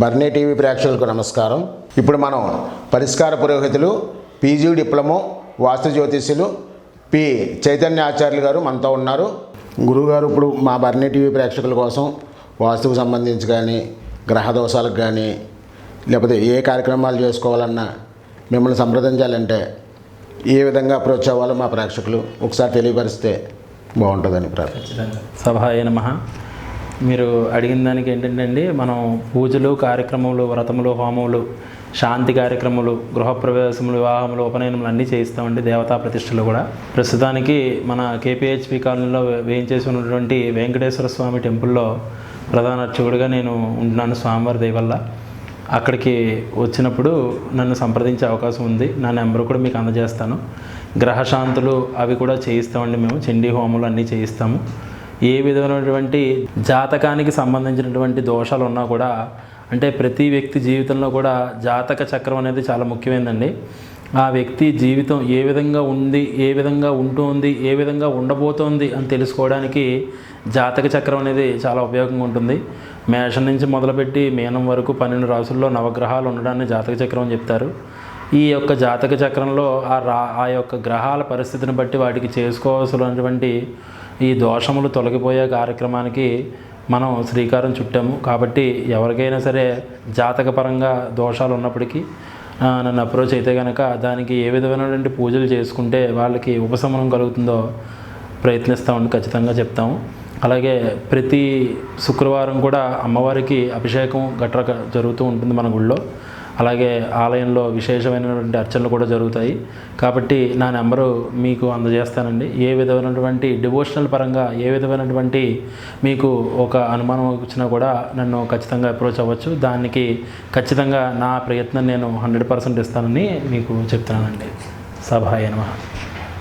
బర్నీ TV ప్రేక్షకులకు నమస్కారం. ఇప్పుడు మనం పరిష్కార పురోహితులు పీజీ డిప్లొమో వాస్తు జ్యోతిష్యులు పి. చైతన్య ఆచార్యులు గారు మనతో ఉన్నారు. గురుగారు ఇప్పుడు మా బర్నీ టీవీ ప్రేక్షకుల కోసం వాస్తుకు సంబంధించి కానీ గ్రహ దోషాలకు కానీ లేకపోతే ఏ కార్యక్రమాలు చేసుకోవాలన్నా మిమ్మల్ని సంప్రదించాలంటే ఏ విధంగా అప్రోచ్ అవ్వాలో మా ప్రేక్షకులు ఒకసారి తెలియపరిస్తే బాగుంటుందని ప్రార్థన సభాయ నమ. మీరు అడిగిన దానికి ఏంటంటే అండి మనం పూజలు కార్యక్రమములు వ్రతములు హోమములు శాంతి కార్యక్రమాలు గృహప్రవేశములు వివాహములు ఉపనయనములు అన్నీ చేయిస్తామండి దేవతా ప్రతిష్టలు కూడా. ప్రస్తుతానికి మన కేపీహెచ్పి కాలనీలో వేయించేసి ఉన్నటువంటి వెంకటేశ్వర స్వామి టెంపుల్లో ప్రధాన అర్చకుడిగా నేను ఉంటున్నాను స్వామివారి దయవల్ల అక్కడికి వచ్చినప్పుడు నన్ను సంప్రదించే అవకాశం ఉంది. నా నెంబర్ కూడా మీకు అందజేస్తాను. గ్రహశాంతులు అవి కూడా చేయిస్తామండి మేము. చండీ హోమాలు అన్నీ చేయిస్తాము. ఏ విధమైనటువంటి జాతకానికి సంబంధించినటువంటి దోషాలు ఉన్నా కూడా అంటే ప్రతి వ్యక్తి జీవితంలో కూడా జాతక చక్రం అనేది చాలా ముఖ్యమైనదండి ఆ వ్యక్తి జీవితం ఏ విధంగా ఉంది ఏ విధంగా ఉంటుంది ఏ విధంగా ఉండబోతోంది అని తెలుసుకోవడానికి జాతక చక్రం అనేది చాలా ఉపయోగంగా ఉంటుంది. మేషం నుంచి మొదలుపెట్టి మీనం వరకు పన్నెండు రాసుల్లో నవగ్రహాలు ఉండడాన్ని జాతక చక్రం అని చెప్తారు. ఈ యొక్క జాతక చక్రంలో ఆ రా ఆ యొక్క గ్రహాల పరిస్థితిని బట్టి వాటికి చేసుకోవాల్సినటువంటి ఈ దోషములు తొలగిపోయే కార్యక్రమానికి మనం శ్రీకారం చుట్టాము. కాబట్టి ఎవరికైనా సరే జాతకపరంగా దోషాలు ఉన్నప్పటికీ నన్ను అప్రోచ్ అయితే కనుక దానికి ఏ విధమైనటువంటి పూజలు చేసుకుంటే వాళ్ళకి ఉపశమనం కలుగుతుందో ప్రయత్నిస్తామని ఖచ్చితంగా చెప్తాము. అలాగే ప్రతి శుక్రవారం కూడా అమ్మవారికి అభిషేకం గట్రా జరుగుతూ ఉంటుంది మన గుళ్ళో. అలాగే ఆలయంలో విశేషమైనటువంటి అర్చనలు కూడా జరుగుతాయి. కాబట్టి నా నెంబరు మీకు అందజేస్తానండి. ఏ విధమైనటువంటి డివోషనల్ పరంగా ఏ విధమైనటువంటి మీకు ఒక అనుమానం వచ్చినా కూడా నన్ను ఖచ్చితంగా అప్రోచ్ అవ్వచ్చు. దానికి ఖచ్చితంగా నా ప్రయత్నం నేను హండ్రెడ్ పర్సెంట్ ఇస్తానని మీకు చెప్తున్నానండి. సభాయ నమః.